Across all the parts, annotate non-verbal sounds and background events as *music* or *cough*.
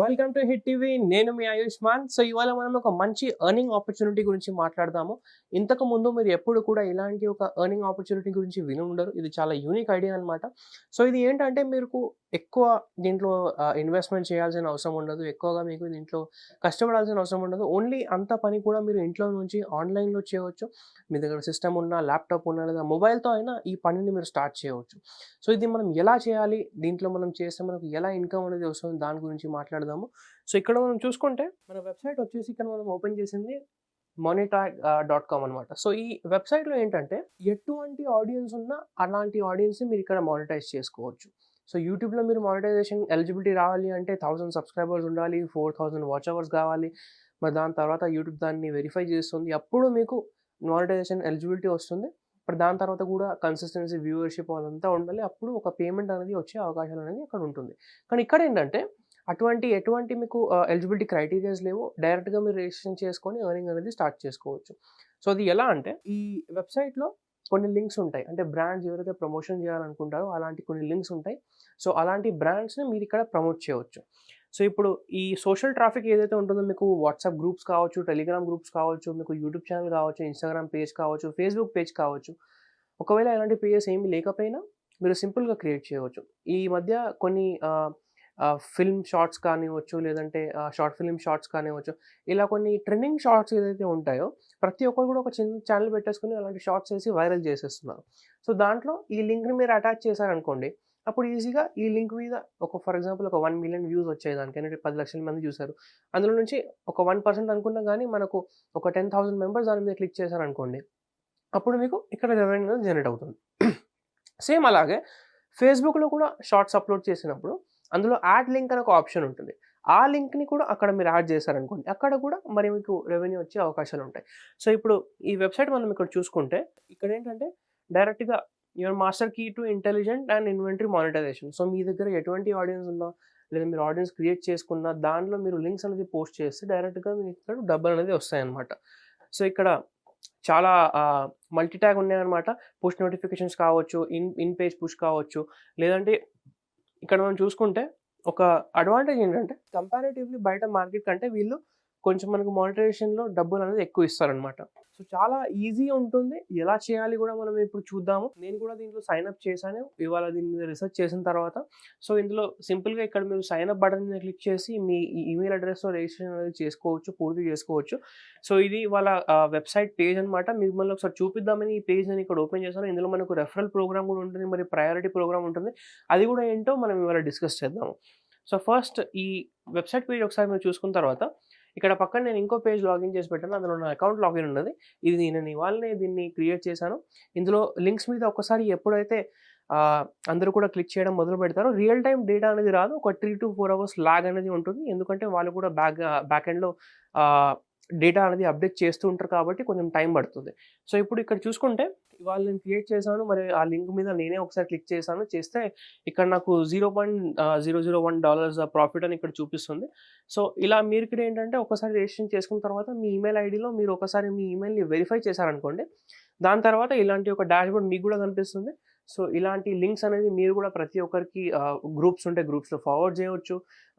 Welcome to hit TV నేను మీ Ayushman. So ఇవాళ మనం ఒక మంచి ఎర్నింగ్ ఆపర్చునిటీ గురించి మాట్లాడదాము. ఇంతకు ముందు మీరు ఎప్పుడు కూడా ఇలాంటి ఒక ఎర్నింగ్ ఆపర్చునిటీ గురించి విని ఉండరు. ఇది చాలా యూనిక్ ఐడియా అనమాట సో ఇది ఏంటంటే మీకు ఎక్కువ దీంట్లో ఇన్వెస్ట్మెంట్ చేయాల్సిన అవసరం ఉండదు. ఎక్కువగా మీకు దీంట్లో కష్టపడాల్సిన అవసరం ఉండదు. ఓన్లీ అంత పని కూడా మీరు ఇంట్లో నుంచి ఆన్లైన్లో చేయవచ్చు. మీ దగ్గర సిస్టమ్ ఉన్నా ల్యాప్టాప్ ఉన్నా లేదా మొబైల్తో అయినా ఈ పనిని మీరు స్టార్ట్ చేయవచ్చు. సో ఇది మనం ఎలా చేయాలి? దీంట్లో మనం చేస్తే మనకు ఎలా ఇన్కమ్ అనేది వస్తుంది? దాని గురించి మాట్లాడదాము సో ఇక్కడ మనం చూసుకుంటే మన వెబ్సైట్ వచ్చేసి ఇక్కడ మనం ఓపెన్ చేసింది మానిటాగ్ డాట్ కామ్ అనమాట సో ఈ వెబ్సైట్లో ఏంటంటే ఎటువంటి ఆడియన్స్ ఉన్నా అలాంటి ఆడియన్స్ మీరు ఇక్కడ మానిటైజ్ చేసుకోవచ్చు. సో యూట్యూబ్లో మీరు మానిటైజేషన్ ఎలిజిబిలిటీ రావాలి అంటే థౌసండ్ సబ్స్క్రైబర్స్ ఉండాలి ఫోర్ థౌసండ్ వాచ్ అవర్స్ కావాలి. మరి దాని తర్వాత యూట్యూబ్ దాన్ని వెరిఫై చేస్తుంది. అప్పుడు మీకు మానిటైజేషన్ ఎలిజిబిలిటీ వస్తుంది. మరి దాని తర్వాత కూడా కన్సిస్టెన్సీ వ్యూవర్షిప్ అదంతా ఉండాలి. అప్పుడు ఒక పేమెంట్ అనేది వచ్చే అవకాశాలు అనేది అక్కడ ఉంటుంది. కానీ ఇక్కడ ఏంటంటే అటువంటి ఎటువంటి మీకు ఎలిజిబిలిటీ క్రైటీరియాస్ లేవు డైరెక్ట్గా మీరు రిజిస్ట్రేషన్ చేసుకొని ఎర్నింగ్ అనేది స్టార్ట్ చేసుకోవచ్చు. సో అది ఎలా అంటే ఈ వెబ్సైట్లో కొన్ని లింక్స్ ఉంటాయి. అంటే బ్రాండ్స్ ఎవరైతే ప్రమోషన్ చేయాలనుకుంటారో అలాంటి కొన్ని లింక్స్ ఉంటాయి. సో అలాంటి బ్రాండ్స్ని మీరు ఇక్కడ ప్రమోట్ చేయవచ్చు. సో ఇప్పుడు ఈ సోషల్ ట్రాఫిక్ ఏదైతే ఉంటుందో మీకు వాట్సాప్ గ్రూప్స్ కావచ్చు టెలిగ్రామ్ గ్రూప్స్ కావచ్చు మీకు యూట్యూబ్ ఛానల్ కావచ్చు ఇన్స్టాగ్రామ్ పేజ్ కావచ్చు ఫేస్బుక్ పేజ్ కావచ్చు. ఒకవేళ ఇలాంటి పేజెస్ ఏమీ లేకపోయినా మీరు సింపుల్గా క్రియేట్ చేయవచ్చు. ఈ మధ్య కొన్ని ఫిల్మ్ షార్ట్స్ కానివ్వచ్చు లేదంటే షార్ట్ ఫిల్మ్ షార్ట్స్ కానివ్వచ్చు ఇలా కొన్ని ట్రెండింగ్ షార్ట్స్ ఏదైతే ఉంటాయో ప్రతి ఒక్కరు కూడా ఒక చిన్న ఛానల్ పెట్టేసుకుని అలాంటి షార్ట్స్ వేసి వైరల్ చేసేస్తున్నారు. సో దాంట్లో ఈ లింక్ని మీరు అటాచ్ చేశారనుకోండి అప్పుడు ఈజీగా ఈ లింక్ మీద ఒక ఫర్ ఎగ్జాంపుల్ ఒక వన్ మిలియన్ వ్యూస్ వచ్చాయి దానికి అంటే పది లక్షల మంది చూశారు. అందులో నుంచి ఒక వన్ పర్సెంట్ అనుకున్నా కానీ మనకు ఒక టెన్ థౌసండ్ మెంబర్స్ దాని మీద క్లిక్ చేశారనుకోండి అప్పుడు మీకు ఇక్కడ రెవెన్యూ జనరేట్ అవుతుంది. *clears throat* సేమ్ అలాగే ఫేస్బుక్లో కూడా షార్ట్స్ అప్లోడ్ చేసినప్పుడు అందులో యాడ్ లింక్ అని ఒక ఆప్షన్ ఉంటుంది. ఆ లింక్ని కూడా అక్కడ మీరు యాడ్ చేశారనుకోండి అక్కడ కూడా మరి మీకు రెవెన్యూ వచ్చే అవకాశాలు ఉంటాయి. సో ఇప్పుడు ఈ వెబ్సైట్ మనం ఇక్కడ చూసుకుంటే ఇక్కడ ఏంటంటే డైరెక్ట్గా your master key to intelligent and inventory monetization. So మీ దగ్గర ఎటువంటి ఆడియన్స్ ఉన్నా లేదా మీరు ఆడియన్స్ క్రియేట్ చేసుకున్న దాంట్లో మీరు లింక్స్ అనేది పోస్ట్ చేస్తే డైరెక్ట్గా మీకు ఇక్కడ డబ్బులు అనేది వస్తాయన్నమాట. సో ఇక్కడ చాలా మల్టీ ట్యాగ్ ఉన్నాయన్నమాట. పుష్ నోటిఫికేషన్స్ కావచ్చు ఇన్ ఇన్ పేజ్ పుష్ కావచ్చు లేదంటే ఇక్కడ మనం చూసుకుంటే ఒక అడ్వాంటేజ్ ఏంటంటే కంపారేటివ్లీ బయట మార్కెట్ కంటే వీళ్ళు కొంచెం మనకు మానిటరేషన్లో డబ్బులు అనేది ఎక్కువ ఇస్తారనమాట సో చాలా ఈజీ ఉంటుంది. ఎలా చేయాలి కూడా మనం ఇప్పుడు చూద్దాము. నేను కూడా దీంట్లో సైన్ అప్ చేశాను. ఇవాళ దీని మీద రీసెర్చ్ చేసిన తర్వాత. సో ఇందులో సింపుల్గా ఇక్కడ మీరు సైన్ అప్ బటన్ మీద క్లిక్ చేసి మీ ఈమెయిల్ అడ్రస్తో రిజిస్ట్రేషన్ అనేది చేసుకోవచ్చు పూర్తి చేసుకోవచ్చు. సో ఇది వాళ్ళ వెబ్సైట్ పేజ్ అనమాట మిమ్మల్ని ఒకసారి చూపిద్దామని ఈ పేజ్ నేను ఇక్కడ ఓపెన్ చేశాను. ఇందులో మనకు రెఫరల్ ప్రోగ్రామ్ కూడా ఉంటుంది. మరి ప్రయారిటీ ప్రోగ్రామ్ ఉంటుంది. అది కూడా ఏంటో మనం ఇవాళ డిస్కస్ చేద్దాము. సో ఫస్ట్ ఈ వెబ్సైట్ పేజ్ ఒకసారి మీరు చూసుకున్న తర్వాత ఇక్కడ పక్కన నేను ఇంకో పేజ్ లాగిన్ చేసి పెట్టాను. అందులో నా అకౌంట్ లాగిన్ ఉన్నది. ఇది నేను ఇవాళనే దీన్ని క్రియేట్ చేశాను. ఇందులో లింక్స్ మీద ఒకసారి ఎప్పుడైతే అందరూ కూడా క్లిక్ చేయడం మొదలు పెడతారో రియల్ టైం డేటా అనేది రాదు. ఒక three to four hours lag అనేది ఉంటుంది. ఎందుకంటే వాళ్ళు కూడా బ్యాక్ బ్యాక్ ఎండ్లో డేటా అనేది అప్డేట్ చేస్తూ ఉంటారు కాబట్టి కొంచెం టైం పడుతుంది. సో ఇప్పుడు ఇక్కడ చూసుకుంటే ఇవాళ నేను క్రియేట్ చేశాను మరి ఆ లింక్ మీద నేనే ఒకసారి క్లిక్ చేశాను. చేస్తే ఇక్కడ నాకు zero point zero zero one dollars profit అని ఇక్కడ చూపిస్తుంది. సో ఇలా మీరు ఇక్కడ ఏంటంటే ఒకసారి రిజిస్ట్రేషన్ చేసుకున్న తర్వాత మీ ఈమెయిల్ ఐడిలో మీరు ఒకసారి మీ ఈమెయిల్ని వెరిఫై చేశారనుకోండి దాని తర్వాత ఇలాంటి ఒక డాష్బోర్డ్ మీకు కూడా కనిపిస్తుంది. సో ఇలాంటి లింక్స్ అనేది మీరు కూడా ప్రతి ఒక్కరికి గ్రూప్స్ ఉంటే గ్రూప్స్లో ఫార్వర్డ్ చేయవచ్చు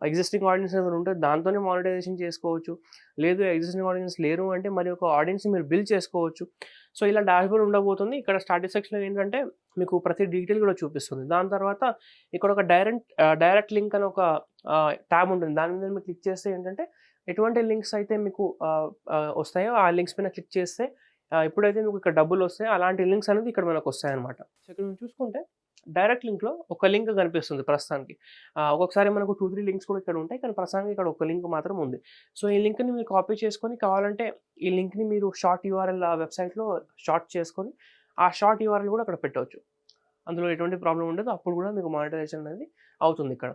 ఎగ్జిస్టింగ్ ఆడియన్స్ ఏదైనా ఉంటే దాంతోనే మానిటైజేషన్ చేసుకోవచ్చు. లేదు ఎగ్జిస్టింగ్ ఆడియన్స్ లేరు అంటే మరి ఒక ఆడియన్స్ మీరు బిల్డ్ చేసుకోవచ్చు. సో ఇలా డాష్బోర్డ్ ఉండబోతుంది. ఇక్కడ స్టార్టింగ్ సెక్షన్లో ఏంటంటే మీకు ప్రతి డీటెయిల్ కూడా చూపిస్తుంది. దాని తర్వాత ఇక్కడ ఒక డైరెక్ట్ డైరెక్ట్ లింక్ అని ఒక ట్యాబ్ ఉంటుంది. దాని మీద మీరు క్లిక్ చేస్తే ఏంటంటే ఎటువంటి లింక్స్ అయితే మీకు వస్తాయో ఆ లింక్స్ పైన క్లిక్ చేస్తే ఎప్పుడైతే మీకు ఇక్కడ డబ్బులు వస్తాయో. అలాంటి లింక్స్ అనేది ఇక్కడ మనకు వస్తాయన్నమాట. సో ఇక్కడ మనం చూసుకుంటే డైరెక్ట్ లింక్లో ఒక లింక్ కనిపిస్తుంది ప్రస్తుతానికి. ఒక్కొక్కసారి మనకు టూ త్రీ లింక్స్ కూడా ఇక్కడ ఉంటాయి. కానీ ప్రస్తుతానికి ఇక్కడ ఒక లింక్ మాత్రం ఉంది. సో ఈ లింక్ని మీరు కాపీ చేసుకొని కావాలంటే ఈ లింక్ని మీరు షార్ట్ యూఆర్ఎల్ వెబ్సైట్లో షార్ట్ చేసుకొని ఆ షార్ట్ యూఆర్ఎల్ కూడా అక్కడ పెట్టవచ్చు. అందులో ఎటువంటి ప్రాబ్లం ఉండదు. అప్పుడు కూడా మీకు మానిటైజేషన్ అనేది అవుతుంది ఇక్కడ.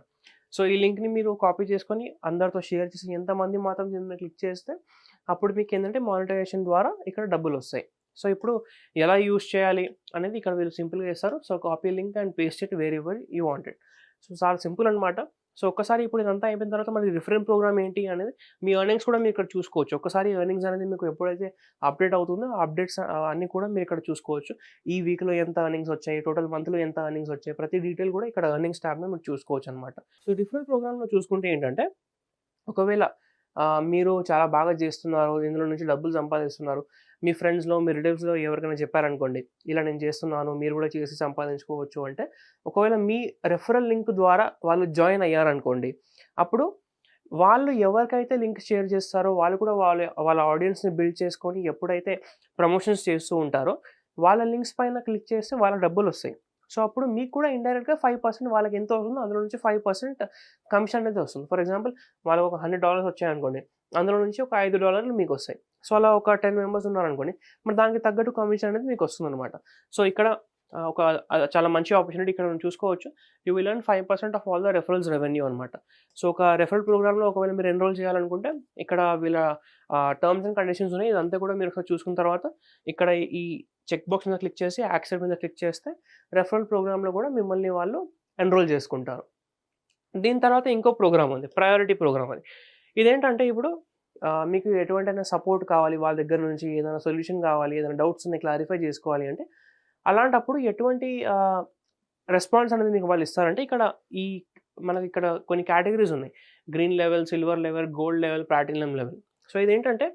సో ఈ లింక్ని మీరు కాపీ చేసుకొని అందరితో షేర్ చేసి ఎంతమంది మాత్రం దీని క్లిక్ చేస్తే అప్పుడు మీకు ఏంటంటే మానిటైజేషన్ ద్వారా ఇక్కడ డబ్బులు వస్తాయి సో ఇప్పుడు ఎలా యూస్ చేయాలి అనేది ఇక్కడ వీళ్ళు సింపుల్గా చేస్తారు. So copy link and paste it wherever you wanted. So చాలా సింపుల్ అనమాట సో ఒక్కసారి ఇప్పుడు ఇదంతా అయిపోయిన తర్వాత మరి రిఫరెన్స్ ప్రోగ్రామ్ ఏంటి అనేది మీ ఎర్నింగ్స్ కూడా మీరు ఇక్కడ చూసుకోవచ్చు. ఒకసారి ఎర్నింగ్స్ అనేది మీకు ఎప్పుడైతే అప్డేట్ అవుతుందో ఆ అప్డేట్స్ అన్నీ కూడా మీరు ఇక్కడ చూసుకోవచ్చు. ఈ వీక్లో ఎంత ఎర్నింగ్స్ వచ్చాయి టోటల్ మంత్లో ఎంత ఎర్నింగ్స్ వచ్చాయి ప్రతి డీటెయిల్ కూడా ఇక్కడ ఎర్నింగ్స్ ట్యాబ్లో మీరు చూసుకోవచ్చు అనమాట సో రిఫరెన్స్ ప్రోగ్రామ్లో చూసుకుంటే ఏంటంటే ఒకవేళ మీరు చాలా బాగా చేస్తున్నారు. ఇందులో నుంచి డబ్బులు సంపాదిస్తున్నారు. మీ ఫ్రెండ్స్‌లో, మీ రిలేటివ్స్‌లో ఎవరికైనా చెప్పారనుకోండి. ఇలా నేను చేస్తున్నాను. మీరు కూడా చేసి సంపాదించుకోవచ్చు అంటే, ఒకవేళ మీ రెఫరల్ లింక్ ద్వారా వాళ్ళు జాయిన్ అయ్యారనుకోండి. అప్పుడు వాళ్ళు ఎవరికైతే లింక్ షేర్ చేస్తారో వాళ్ళు కూడా వాళ్ళ వాళ్ళ ఆడియన్స్‌ని బిల్డ్ చేసుకొని ఎప్పుడైతే ప్రమోషన్స్ చేస్తూ ఉంటారో, వాళ్ళ లింక్స్ పైన క్లిక్ చేస్తే వాళ్ళ డబ్బులు వస్తాయి సో, అప్పుడు మీకు కూడా ఇండైరెక్ట్‌గా ఫైవ్ పర్సెంట్ వాళ్ళకి ఎంత అవుతుందో అందులో నుంచి ఫైవ్ పర్సెంట్ కమిషన్ అనేది వస్తుంది. ఫర్ ఎగ్జాంపుల్ వాళ్ళకి ఒక $100 వచ్చాయనుకోండి. అందులో నుంచి ఒక ఐదు డాలర్లు మీకు వస్తాయి సో, అలా ఒక 10 మెంబర్స్ ఉన్నారనుకోండి. మరి దానికి తగ్గట్టు కమిషన్ అనేది మీకు వస్తుందన్నమాట సో, ఇక్కడ ఒక చాలా మంచి ఆపర్చునిటీ ఇక్కడ మనం చూసుకోవచ్చు. You will earn 5% of all the referrals revenue అనమాట. సో, ఒక రెఫరల్ ప్రోగ్రామ్‌లో ఒకవేళ మీరు ఎన్రోల్ చేయాలనుకుంటే ఇక్కడ వీళ్ళ టర్మ్స్ అండ్ కండిషన్స్ ఉన్నాయి. ఇదంతా కూడా మీరు ఒకసారి చూసుకున్న తర్వాత ఇక్కడ ఈ చెక్ బాక్స్ మీద క్లిక్ చేసి యాక్సెప్ట్ మీద క్లిక్ చేస్తే రెఫరల్ ప్రోగ్రామ్‌లో కూడా మిమ్మల్ని వాళ్ళు ఎన్రోల్ చేసుకుంటారు. దీని తర్వాత ఇంకో ప్రోగ్రామ్ ఉంది. ప్రయారిటీ ప్రోగ్రామ్ అది. ఇదేంటంటే ఇప్పుడు మీకు మీకు అయినా సపోర్ట్ కావాలి వాళ్ళ దగ్గర నుంచి ఏదైనా సొల్యూషన్ కావాలి, ఏదైనా డౌట్స్ ఉన్నాయి క్లారిఫై చేసుకోవాలి అంటే, అలాంటప్పుడు ఎటువంటి రెస్పాన్స్ అనేది మీకు వాళ్ళు ఇస్తారంటే ఇక్కడ ఈ మనకి ఇక్కడ కొన్ని కేటగిరీస్ ఉన్నాయి. Green level, silver level, gold level, platinum level. So, ఇదేంటంటే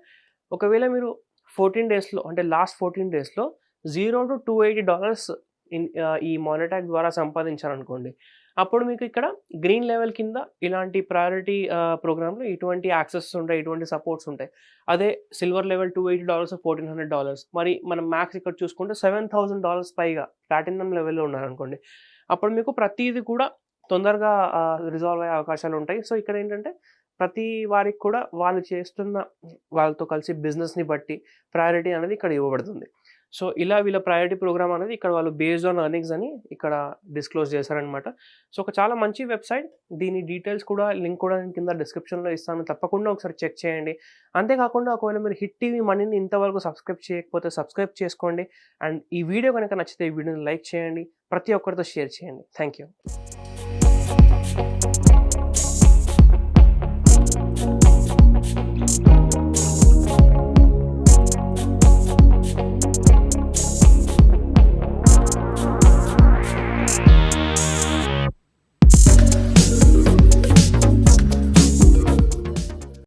ఒకవేళ మీరు 14 డేస్‌లో అంటే లాస్ట్ 14 డేస్‌లో $0-$280 ఇన్ ఈ మానిటాక్ ద్వారా సంపాదించారనుకోండి. అప్పుడు మీకు ఇక్కడ గ్రీన్ లెవెల్ కింద ఇలాంటి ప్రయారిటీ ప్రోగ్రాంలో ప్రోగ్రామ్‌లో ఇటువంటి యాక్సెస్ ఉంటాయి. ఇటువంటి సపోర్ట్స్ ఉంటాయి. అదే సిల్వర్ లెవెల్ $280, $1400 మరి మనం మ్యాక్స్ ఇక్కడ చూసుకుంటే $7000 పైగా ప్లాటినం లెవెల్‌లో ఉన్నారనుకోండి. అప్పుడు మీకు ప్రతిది కూడా తొందరగా రిజాల్వ్ అయ్యే అవకాశాలు ఉంటాయి. సో, ఇక్కడ ఏంటంటే ప్రతి వారికి కూడా వాళ్ళు చేస్తున్న వాళ్ళతో కలిసి బిజినెస్‌ని బట్టి ప్రయారిటీ అనేది ఇక్కడ ఇవ్వబడుతుంది. సో, ఇలా వీళ్ళ ప్రయారిటీ ప్రోగ్రామ్ అనేది ఇక్కడ వాళ్ళు బేస్డ్ ఆన్ అర్నింగ్స్ అని ఇక్కడ డిస్క్లోజ్ చేశారనమాట. సో, ఒక చాలా మంచి వెబ్‌సైట్. దీని డీటెయిల్స్ కూడా లింక్ కూడా నేను కింద డిస్క్రిప్షన్‌లో ఇస్తాను. తప్పకుండా ఒకసారి చెక్ చేయండి. అంతేకాకుండా ఒకవేళ మీరు హిట్ టీవీ మనీని ఇంతవరకు సబ్స్క్రైబ్ చేయకపోతే సబ్స్క్రైబ్ చేసుకోండి. అండ్ ఈ వీడియో కనుక నచ్చితే ఈ వీడియోని లైక్ చేయండి. ప్రతి ఒక్కరితో షేర్ చేయండి. Thank you.